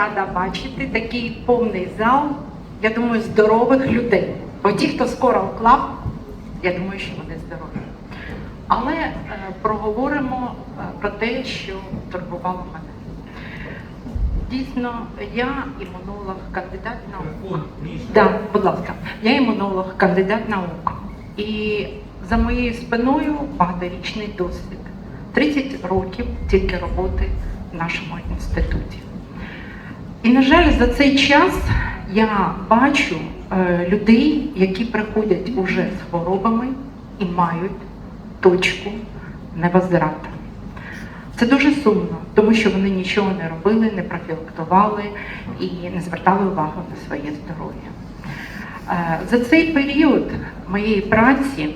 Рада бачити такий повний зал, я думаю, здорових людей. Бо ті, хто скоро вклав, я думаю, що вони здорові. Але е, проговоримо е, про те, що турбувало мене. Дійсно, я імунолог, кандидат наук. Да, будь ласка, я імунолог, кандидат наук. І за моєю спиною багаторічний досвід. 30 років тільки роботи в нашому інституті. І, на жаль, за цей час я бачу е, людей, які приходять уже з хворобами і мають точку невозврату. Це дуже сумно, тому що вони нічого не робили, не профілактували і не звертали увагу на своє здоров'я. Е, За цей період моєї праці,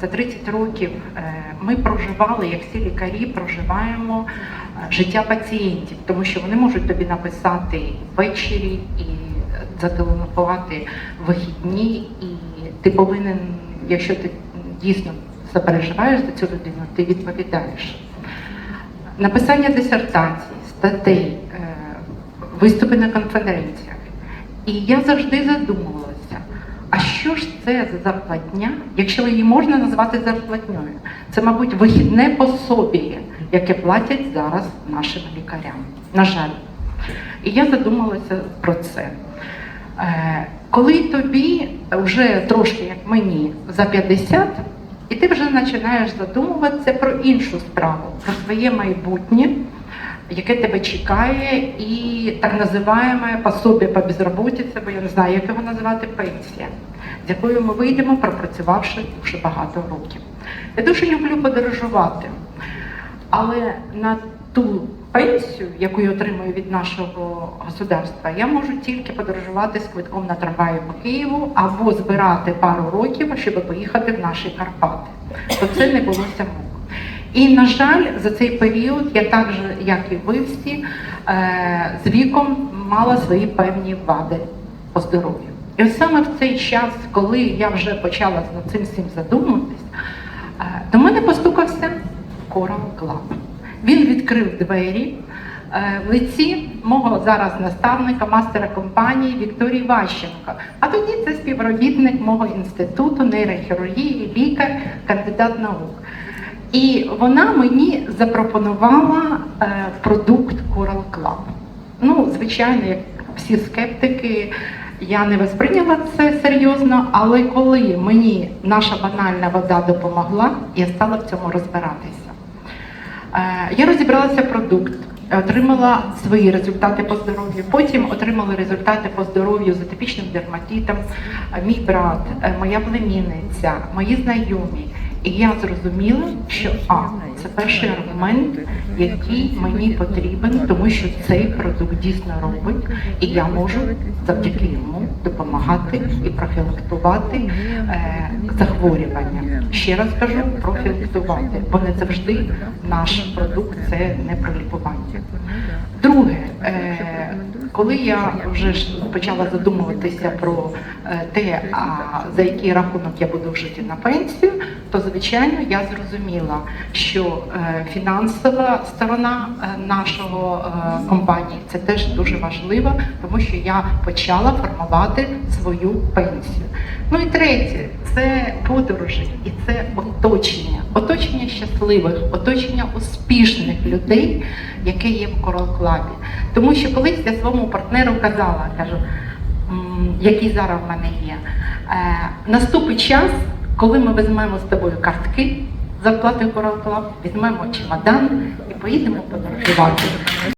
за 30 років, е, ми проживали, як всі лікарі, проживаємо е, життя пацієнтів, тому що вони можуть тобі написати ввечері і зателефонувати вихідні, і ти повинен, якщо ти дійсно запереживаєш за цю людину, ти відповідаєш. Написання дисертацій, статей, е, виступи на конференціях. І я завжди задумувалася, а що ж це за зарплатня, якщо її можна назвати зарплатньою? Це, мабуть, вихідне пособіє, яке платять зараз нашим лікарям. На жаль. І я задумалася про це. Е, Коли тобі вже трошки, як мені, за 50, і ти вже починаєш задумуватися про іншу справу, про своє майбутнє, яке тебе чекає, і так називаємо пособі по безробітці, бо я не знаю, як його назвати, пенсія, з якою ми вийдемо, пропрацювавши вже багато років. Я дуже люблю подорожувати, але на ту пенсію, яку я отримую від нашого государства, я можу тільки подорожувати з квитком на трамваї по Києву або збирати пару років, щоб поїхати в наші Карпати. То це не було мук. І, на жаль, за цей період я так же, як і ви всі, е, з віком мала свої певні вади по здоров'ю. І ось саме в цей час, коли я вже почала над цим всім задумуватись, е, до мене постукався Coral Club. Він відкрив двері е, в лиці мого зараз наставника, мастера компанії Вікторії Ващенко. А тоді це співробітник мого інституту нейрохірургії, лікар, кандидат наук. І вона мені запропонувала е, продукт Coral Club. Ну, звичайно, як всі скептики, я не восприйняла це серйозно, але коли мені наша банальна вода допомогла, я стала в цьому розбиратися. Е, Я розібралася продукт, отримала свої результати по здоров'ю. Потім отримали результати по здоров'ю з атипічним дерматитом, мій брат, е, моя племінниця, мої знайомі. І я зрозуміла, що а це перший аргумент, який мені потрібен, тому що цей продукт дійсно робить, і я можу завдяки йому допомагати і профілактувати е, захворювання. Ще раз кажу, профілактувати, бо не завжди наш продукт це не про. Друге, е, коли я вже почала задумуватися про е, те, а за який рахунок я буду жити на пенсію, то звичайно я зрозуміла, що е, фінансова сторона е, нашого е, компанії це теж дуже важливо, тому що я почала формувати свою пенсію. Ну і третє це подорожі і це оточення, оточення щасливих, оточення успішних людей, яке є в Coral Club. Тому що колись я своєму партнеру казала, кажу, який зараз в мене є. Наступить час, коли ми візьмемо з тобою картки зарплати в візьмемо чемодан і поїдемо подорожувати.